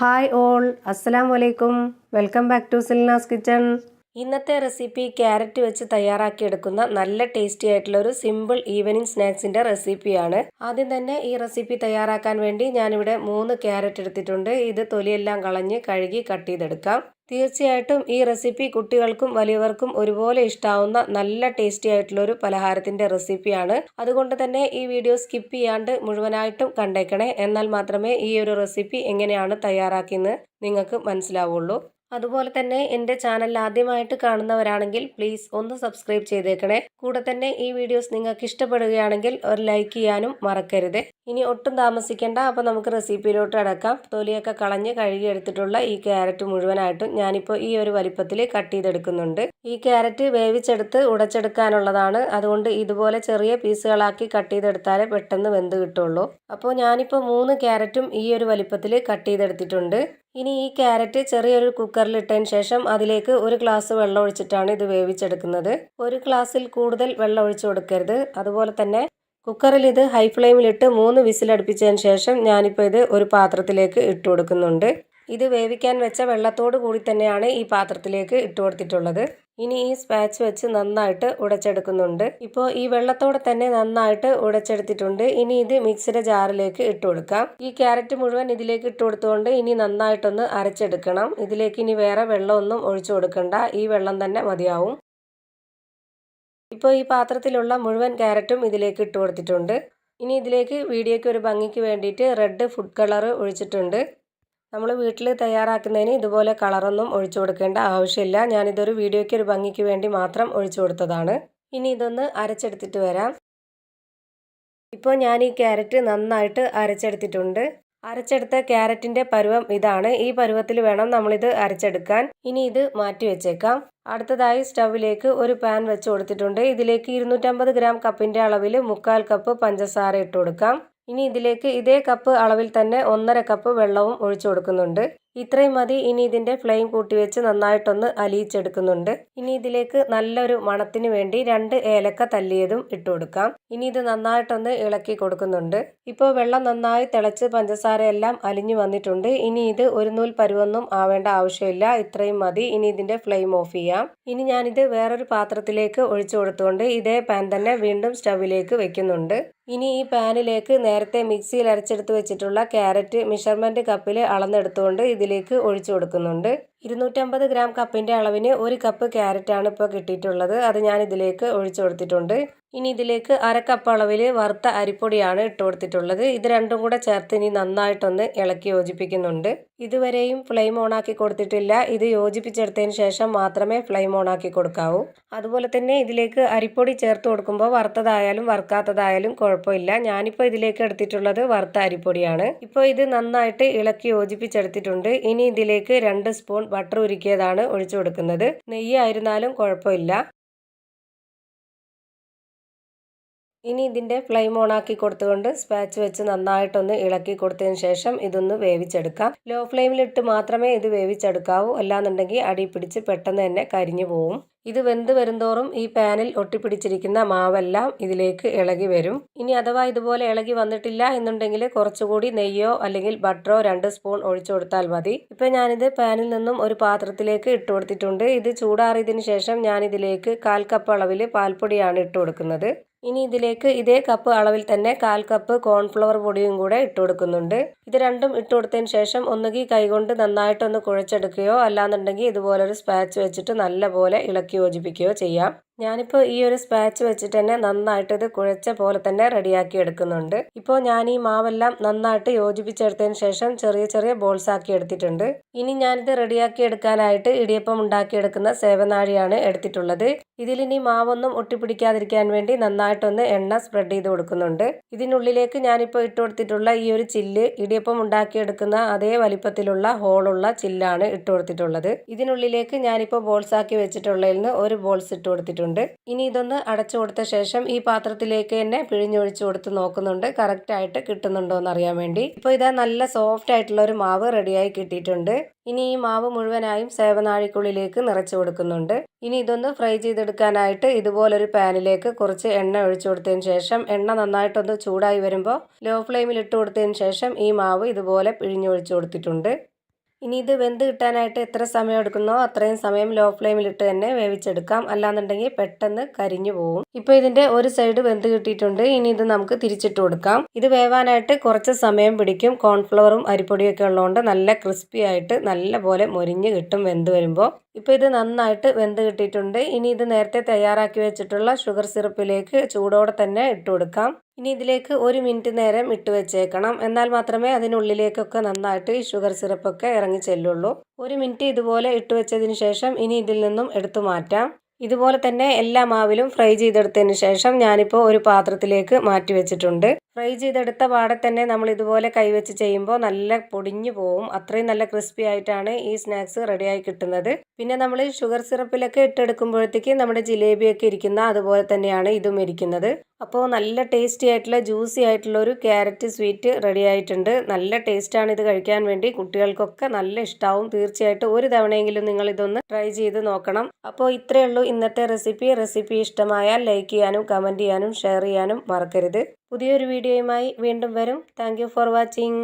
Hi all അസ്സലാം വലൈക്കും welcome back to Silna's kitchen. ഇന്നത്തെ റെസിപ്പി ക്യാരറ്റ് വെച്ച് തയ്യാറാക്കിയെടുക്കുന്ന നല്ല ടേസ്റ്റി ആയിട്ടുള്ള ഒരു സിമ്പിൾ ഈവനിങ് സ്നാക്സിന്റെ റെസിപ്പിയാണ്. ആദ്യം തന്നെ ഈ റെസിപ്പി തയ്യാറാക്കാൻ വേണ്ടി ഞാനിവിടെ മൂന്ന് ക്യാരറ്റ് എടുത്തിട്ടുണ്ട്. ഇത് തൊലിയെല്ലാം കളഞ്ഞ് കഴുകി കട്ട് ചെയ്തെടുക്കാം. തീർച്ചയായിട്ടും ഈ റെസിപ്പി കുട്ടികൾക്കും വലിയവർക്കും ഒരുപോലെ ഇഷ്ടാവുന്ന നല്ല ടേസ്റ്റി ആയിട്ടുള്ള ഒരു പലഹാരത്തിന്റെ റെസിപ്പിയാണ്. അതുകൊണ്ട് തന്നെ ഈ വീഡിയോ സ്കിപ്പ് ചെയ്യാണ്ട് മുഴുവനായിട്ടും കണ്ടേക്കണേ. എന്നാൽ മാത്രമേ ഈ ഒരു റെസിപ്പി എങ്ങനെയാണ് തയ്യാറാക്കിയെന്ന് നിങ്ങൾക്ക് മനസ്സിലാവുള്ളൂ. അതുപോലെ തന്നെ എന്റെ ചാനൽ ആദ്യമായിട്ട് കാണുന്നവരാണെങ്കിൽ പ്ലീസ് ഒന്ന് സബ്സ്ക്രൈബ് ചെയ്തേക്കണേ. കൂടെ തന്നെ ഈ വീഡിയോസ് നിങ്ങൾക്ക് ഇഷ്ടപ്പെടുകയാണെങ്കിൽ ഒരു ലൈക്ക് ചെയ്യാനും മറക്കരുത്. ഇനി ഒട്ടും താമസിക്കേണ്ട അപ്പോൾ നമുക്ക് റെസിപ്പിയിലോട്ട് അടക്കാം. തൊലിയൊക്കെ കളഞ്ഞ് കഴുകിയെടുത്തിട്ടുള്ള ഈ ക്യാരറ്റ് മുഴുവനായിട്ടും ഞാനിപ്പോൾ ഈ ഒരു വലിപ്പത്തിൽ കട്ട് ചെയ്തെടുക്കുന്നുണ്ട്. ഈ ക്യാരറ്റ് വേവിച്ചെടുത്ത് ഉടച്ചെടുക്കാനുള്ളതാണ്. അതുകൊണ്ട് ഇതുപോലെ ചെറിയ പീസുകളാക്കി കട്ട് ചെയ്തെടുത്താലേ പെട്ടെന്ന് വെന്ത് കിട്ടുള്ളൂ. അപ്പോൾ ഞാനിപ്പോൾ മൂന്ന് ക്യാരറ്റും ഈ ഒരു വലിപ്പത്തിൽ കട്ട് ചെയ്തെടുത്തിട്ടുണ്ട്. ഇനി ഈ ക്യാരറ്റ് ചെറിയൊരു കുക്കറിൽ ഇട്ടതിന് ശേഷം അതിലേക്ക് ഒരു ഗ്ലാസ് വെള്ളം ഒഴിച്ചിട്ടാണ് ഇത് വേവിച്ചെടുക്കുന്നത്. ഒരു ഗ്ലാസ്സിൽ കൂടുതൽ വെള്ളം ഒഴിച്ചു കൊടുക്കരുത്. അതുപോലെ തന്നെ കുക്കറിൽ ഇത് ഹൈ ഫ്ലെയിമിലിട്ട് മൂന്ന് വിസിലടുപ്പിച്ചതിന് ശേഷം ഞാനിപ്പോൾ ഇത് ഒരു പാത്രത്തിലേക്ക് ഇട്ട് കൊടുക്കുന്നുണ്ട്. ഇത് വേവിക്കാൻ വെച്ച വെള്ളത്തോട് കൂടി തന്നെയാണ് ഈ പാത്രത്തിലേക്ക് ഇട്ട് കൊടുത്തിട്ടുള്ളത്. ഇനി ഈ സ്പാച്ച് വെച്ച് നന്നായിട്ട് ഉടച്ചെടുക്കുന്നുണ്ട്. ഇപ്പോൾ ഈ വെള്ളത്തോടെ തന്നെ നന്നായിട്ട് ഉടച്ചെടുത്തിട്ടുണ്ട്. ഇനി ഇത് മിക്സിയുടെ ജാറിലേക്ക് ഇട്ട് കൊടുക്കാം. ഈ ക്യാരറ്റ് മുഴുവൻ ഇതിലേക്ക് ഇട്ട് കൊടുത്തുകൊണ്ട് ഇനി നന്നായിട്ടൊന്ന് അരച്ചെടുക്കണം. ഇതിലേക്ക് ഇനി വേറെ വെള്ളമൊന്നും ഒഴിച്ചു കൊടുക്കണ്ട. ഈ വെള്ളം തന്നെ മതിയാവും. ഇപ്പോൾ ഈ പാത്രത്തിലുള്ള മുഴുവൻ ക്യാരറ്റും ഇതിലേക്ക് ഇട്ട് കൊടുത്തിട്ടുണ്ട്. ഇനി ഇതിലേക്ക് വീഡിയോയ്ക്ക് ഒരു ഭംഗിക്ക് വേണ്ടിയിട്ട് റെഡ് ഫുഡ് കളർ ഒഴിച്ചിട്ടുണ്ട്. നമ്മൾ വീട്ടിൽ തയ്യാറാക്കുന്നതിന് ഇതുപോലെ കളറൊന്നും ഒഴിച്ചു കൊടുക്കേണ്ട ആവശ്യമില്ല. ഞാനിതൊരു വീഡിയോയ്ക്ക് ഒരു ഭംഗിക്ക് വേണ്ടി മാത്രം ഒഴിച്ചു കൊടുത്തതാണ്. ഇനി ഇതൊന്ന് അരച്ചെടുത്തിട്ട് വരാം. ഇപ്പോൾ ഞാൻ ഈ ക്യാരറ്റ് നന്നായിട്ട് അരച്ചെടുത്തിട്ടുണ്ട്. അരച്ചെടുത്ത ക്യാരറ്റിന്റെ പരുവം ഇതാണ്. ഈ പരുവത്തിൽ വേണം നമ്മളിത് അരച്ചെടുക്കാൻ. ഇനി ഇത് മാറ്റി വെച്ചേക്കാം. അടുത്തതായി സ്റ്റൗവിലേക്ക് ഒരു പാൻ വെച്ച് കൊടുത്തിട്ടുണ്ട്. ഇതിലേക്ക് ഇരുന്നൂറ്റമ്പത് ഗ്രാം കപ്പിന്റെ അളവിൽ മുക്കാൽ കപ്പ് പഞ്ചസാര ഇട്ട് കൊടുക്കാം. ഇനി ഇതിലേക്ക് ഇതേ കപ്പ് അളവിൽ തന്നെ ഒന്നര കപ്പ് വെള്ളവും ഒഴിച്ചു കൊടുക്കുന്നുണ്ട്. ഇത്രയും മതി. ഇനി ഇതിന്റെ ഫ്ലെയിം കൂട്ടി വെച്ച് നന്നായിട്ടൊന്ന് അലിയിച്ചെടുക്കുന്നുണ്ട്. ഇനി ഇതിലേക്ക് നല്ലൊരു മണത്തിന് വേണ്ടി രണ്ട് ഏലക്ക തല്ലിയതും ഇട്ട് കൊടുക്കാം. ഇനി ഇത് നന്നായിട്ടൊന്ന് ഇളക്കി കൊടുക്കുന്നുണ്ട്. ഇപ്പോൾ വെള്ളം നന്നായി തിളച്ച് പഞ്ചസാര എല്ലാം അലിഞ്ഞു വന്നിട്ടുണ്ട്. ഇനി ഇത് ഒരു നൂൽ പരുവൊന്നും ആവേണ്ട ആവശ്യമില്ല. ഇത്രയും മതി. ഇനി ഇതിന്റെ ഫ്ലെയിം ഓഫ് ചെയ്യാം. ഇനി ഞാനിത് വേറൊരു പാത്രത്തിലേക്ക് ഒഴിച്ചു കൊടുത്തുകൊണ്ട് ഇതേ പാൻ തന്നെ വീണ്ടും സ്റ്റവിലേക്ക് വെക്കുന്നുണ്ട്. ഇനി ഈ പാനിലേക്ക് നേരത്തെ മിക്സിയിൽ അരച്ചെടുത്ത് വെച്ചിട്ടുള്ള ക്യാരറ്റ് മെഷർമെന്റ് കപ്പിൽ അളന്നെടുത്തുകൊണ്ട് ഇതിലേക്ക് ഒഴിച്ചു കൊടുക്കുന്നുണ്ട്. ഇരുന്നൂറ്റമ്പത് ഗ്രാം കപ്പിന്റെ അളവിന് ഒരു കപ്പ് ക്യാരറ്റ് ആണ് ഇപ്പോൾ കിട്ടിയിട്ടുള്ളത്. അത് ഞാൻ ഇതിലേക്ക് ഒഴിച്ചു കൊടുത്തിട്ടുണ്ട്. ഇനി ഇതിലേക്ക് അര കപ്പ് അളവിൽ വറുത്ത അരിപ്പൊടിയാണ് ഇട്ട് കൊടുത്തിട്ടുള്ളത്. ഇത് രണ്ടും കൂടെ ചേർത്ത് ഇനി നന്നായിട്ടൊന്ന് ഇളക്കി യോജിപ്പിക്കുന്നുണ്ട്. ഇതുവരെയും ഫ്ലെയിം ഓണാക്കി കൊടുത്തിട്ടില്ല. ഇത് യോജിപ്പിച്ചെടുത്തതിന് ശേഷം മാത്രമേ ഫ്ലെയിം ഓണാക്കി കൊടുക്കാവൂ. അതുപോലെ തന്നെ ഇതിലേക്ക് അരിപ്പൊടി ചേർത്ത് കൊടുക്കുമ്പോൾ വറുത്തതായാലും വറുക്കാത്തതായാലും കുഴപ്പമില്ല. ഞാനിപ്പോൾ ഇതിലേക്ക് എടുത്തിട്ടുള്ളത് വറുത്ത അരിപ്പൊടിയാണ്. ഇപ്പോൾ ഇത് നന്നായിട്ട് ഇളക്കി യോജിപ്പിച്ചെടുത്തിട്ടുണ്ട്. ഇനി ഇതിലേക്ക് രണ്ട് സ്പൂൺ ബട്ടർ ഉരുക്കിയതാണ് ഒഴിച്ചു കൊടുക്കുന്നത്. നെയ്യായിരുന്നാലും കുഴപ്പമില്ല. ഇനി ഇതിന്റെ ഫ്ലെയിം ഓൺ ആക്കി കൊടുത്തുകൊണ്ട് സ്പാച്ച് വെച്ച് നന്നായിട്ടൊന്ന് ഇളക്കി കൊടുത്തതിന് ശേഷം ഇതൊന്ന് വേവിച്ചെടുക്കാം. ലോ ഫ്ലെയിമിലിട്ട് മാത്രമേ ഇത് വേവിച്ചെടുക്കാവൂ. അല്ലാന്നുണ്ടെങ്കിൽ അടി പിടിച്ച് പെട്ടെന്ന് തന്നെ കരിഞ്ഞു പോവും. ഇത് വെന്ത് വരുന്തോറും ഈ പാനിൽ ഒട്ടിപ്പിടിച്ചിരിക്കുന്ന മാവെല്ലാം ഇതിലേക്ക് ഇളകി വരും. ഇനി അഥവാ ഇതുപോലെ ഇളകി വന്നിട്ടില്ല എന്നുണ്ടെങ്കിൽ കുറച്ചുകൂടി നെയ്യോ അല്ലെങ്കിൽ ബട്ടറോ രണ്ട് സ്പൂൺ ഒഴിച്ചു കൊടുത്താൽ മതി. ഇപ്പൊ ഞാനിത് പാനിൽ നിന്നും ഒരു പാത്രത്തിലേക്ക് ഇട്ട് കൊടുത്തിട്ടുണ്ട്. ഇത് ചൂടാറിയതിന് ശേഷം ഞാൻ ഇതിലേക്ക് കാൽ കപ്പ് അളവിൽ പാൽപ്പൊടിയാണ് ഇട്ട് കൊടുക്കുന്നത്. ഇനി ഇതിലേക്ക് ഇതേ കപ്പ് അളവിൽ തന്നെ കാൽ കപ്പ് കോൺഫ്ലവർ പൊടിയും കൂടെ ഇട്ട് കൊടുക്കുന്നുണ്ട്. ഇത് രണ്ടും ഇട്ട് കൊടുത്തതിന് ശേഷം ഒന്നുകിൽ കൈകൊണ്ട് നന്നായിട്ടൊന്ന് കുഴച്ചെടുക്കുകയോ അല്ലാന്നുണ്ടെങ്കിൽ ഇതുപോലൊരു സ്പാച്ച് വെച്ചിട്ട് നല്ലപോലെ ഇളക്കി യോജിപ്പിക്കുകയോ ചെയ്യാം. ഞാനിപ്പോൾ ഈ ഒരു സ്പാച്ച് വെച്ചിട്ട് തന്നെ നന്നായിട്ട് ഇത് കുഴച്ച പോലെ തന്നെ റെഡിയാക്കി എടുക്കുന്നുണ്ട്. ഇപ്പോൾ ഞാൻ ഈ മാവെല്ലാം നന്നായിട്ട് യോജിപ്പിച്ചെടുത്തതിന് ശേഷം ചെറിയ ചെറിയ ബോൾസ് ആക്കി എടുത്തിട്ടുണ്ട്. ഇനി ഞാനിത് റെഡിയാക്കി എടുക്കാനായിട്ട് ഇടിയപ്പം ഉണ്ടാക്കിയെടുക്കുന്ന സേവനാഴിയാണ് എടുത്തിട്ടുള്ളത്. ഇതിലിനി മാവൊന്നും ഒട്ടിപ്പിടിക്കാതിരിക്കാൻ വേണ്ടി നന്നായിട്ടൊന്ന് എണ്ണ സ്പ്രെഡ് ചെയ്ത് കൊടുക്കുന്നുണ്ട്. ഇതിനുള്ളിലേക്ക് ഞാനിപ്പോൾ ഇട്ട് കൊടുത്തിട്ടുള്ള ഈ ഒരു ചില്ല് ഇടിയപ്പം ഉണ്ടാക്കിയെടുക്കുന്ന അതേ വലിപ്പത്തിലുള്ള ഹോളുള്ള ചില്ലാണ് ഇട്ട് കൊടുത്തിട്ടുള്ളത്. ഇതിനുള്ളിലേക്ക് ഞാനിപ്പോൾ ബോൾസ് ആക്കി വെച്ചിട്ടുള്ളതിൽ നിന്ന് ഒരു ബോൾസ് ഇട്ട് കൊടുത്തിട്ടുണ്ട്. ഇനി ഇതൊന്ന് അടച്ചു കൊടുത്ത ശേഷം ഈ പാത്രത്തിലേക്ക് തന്നെ പിഴിഞ്ഞൊഴിച്ചു കൊടുത്ത് നോക്കുന്നുണ്ട്. കറക്റ്റ് ആയിട്ട് കിട്ടുന്നുണ്ടോ എന്ന് അറിയാൻ വേണ്ടി. ഇപ്പോൾ ഇതാ നല്ല സോഫ്റ്റ് ആയിട്ടുള്ള ഒരു മാവ് റെഡിയായി കിട്ടിയിട്ടുണ്ട്. ഇനി ഈ മാവ് മുഴുവനായും സേവനാഴിക്കുള്ളിലേക്ക് നിറച്ചു കൊടുക്കുന്നുണ്ട്. ഇനി ഇതൊന്ന് ഫ്രൈ ചെയ്തെടുക്കാനായിട്ട് ഇതുപോലൊരു പാനിലേക്ക് കുറച്ച് എണ്ണ ഒഴിച്ചു കൊടുത്തതിന് ശേഷം എണ്ണ നന്നായിട്ടൊന്ന് ചൂടായി വരുമ്പോൾ ലോ ഫ്ലെയിമിൽ ഇട്ട് കൊടുത്തതിന് ശേഷം ഈ മാവ് ഇതുപോലെ പിഴിഞ്ഞൊഴിച്ചു കൊടുത്തിട്ടുണ്ട്. ഇനി ഇത് വെന്ത് കിട്ടാനായിട്ട് എത്ര സമയം എടുക്കുന്നോ അത്രയും സമയം ലോ ഫ്ലെയിമിലിട്ട് തന്നെ വേവിച്ചെടുക്കാം. അല്ലാന്നുണ്ടെങ്കിൽ പെട്ടെന്ന് കരിഞ്ഞു പോകും ഇപ്പൊ ഇതിന്റെ ഒരു സൈഡ് വെന്ത് കിട്ടിയിട്ടുണ്ട്. ഇനി ഇത് നമുക്ക് തിരിച്ചിട്ട് കൊടുക്കാം. ഇത് വേവാനായിട്ട് കുറച്ച് സമയം പിടിക്കും. കോൺഫ്ലവറും അരിപ്പൊടിയും ഒക്കെ ഉള്ളതുകൊണ്ട് നല്ല ക്രിസ്പി ആയിട്ട് നല്ല പോലെ മൊരിഞ്ഞ് കിട്ടും വെന്ത് വരുമ്പോൾ ഇപ്പൊ ഇത് നന്നായിട്ട് വെന്ത് കിട്ടിയിട്ടുണ്ട്. ഇനി ഇത് നേരത്തെ തയ്യാറാക്കി വെച്ചിട്ടുള്ള ഷുഗർ സിറപ്പിലേക്ക് ചൂടോടെ തന്നെ ഇട്ട് കൊടുക്കാം. ഇനി ഇതിലേക്ക് ഒരു മിനിറ്റ് നേരം ഇട്ട് വെച്ചേക്കണം. എന്നാൽ മാത്രമേ അതിനുള്ളിലേക്കൊക്കെ നന്നായിട്ട് ഈ ഷുഗർ സിറപ്പൊക്കെ ഇറങ്ങി ചെല്ലുള്ളൂ. ഒരു മിനിറ്റ് ഇതുപോലെ ഇട്ട് വെച്ചതിന് ശേഷം ഇനി ഇതിൽ നിന്നും എടുത്തു മാറ്റാം. ഇതുപോലെ തന്നെ എല്ലാ മാവിലും ഫ്രൈ ചെയ്തെടുത്തതിന് ശേഷം ഞാനിപ്പോൾ ഒരു പാത്രത്തിലേക്ക് മാറ്റി വെച്ചിട്ടുണ്ട്. ഫ്രൈ ചെയ്തെടുത്ത പാടെ തന്നെ നമ്മൾ ഇതുപോലെ കൈവച്ച് ചെയ്യുമ്പോൾ നല്ല പൊടിഞ്ഞു പോവും. അത്രയും നല്ല ക്രിസ്പി ആയിട്ടാണ് ഈ സ്നാക്സ് റെഡിയായി കിട്ടുന്നത്. പിന്നെ നമ്മൾ ഷുഗർ സിറപ്പിലൊക്കെ ഇട്ടെടുക്കുമ്പോഴത്തേക്ക് നമ്മുടെ ജിലേബിയൊക്കെ ഇരിക്കുന്ന അതുപോലെ തന്നെയാണ് ഇതും ഇരിക്കുന്നത്. അപ്പോൾ നല്ല ടേസ്റ്റി ആയിട്ടുള്ള ജ്യൂസി ആയിട്ടുള്ള ഒരു ക്യാരറ്റ് സ്വീറ്റ് റെഡി ആയിട്ടുണ്ട് നല്ല ടേസ്റ്റാണ് ഇത് കഴിക്കാൻ വേണ്ടി. കുട്ടികൾക്കൊക്കെ നല്ല ഇഷ്ടമാവും തീർച്ചയായിട്ടും ഒരു തവണയെങ്കിലും നിങ്ങൾ ഇതൊന്ന് ട്രൈ ചെയ്ത് നോക്കണം. അപ്പോൾ ഇത്രയേ ഉള്ളൂ ഇന്നത്തെ റെസിപ്പി. റെസിപ്പി ഇഷ്ടമായാൽ ലൈക്ക് ചെയ്യാനും കമന്റ് ചെയ്യാനും ഷെയർ ചെയ്യാനും മറക്കരുത്. പുതിയൊരു വീഡിയോയുമായി വീണ്ടും വരും. Thank for watching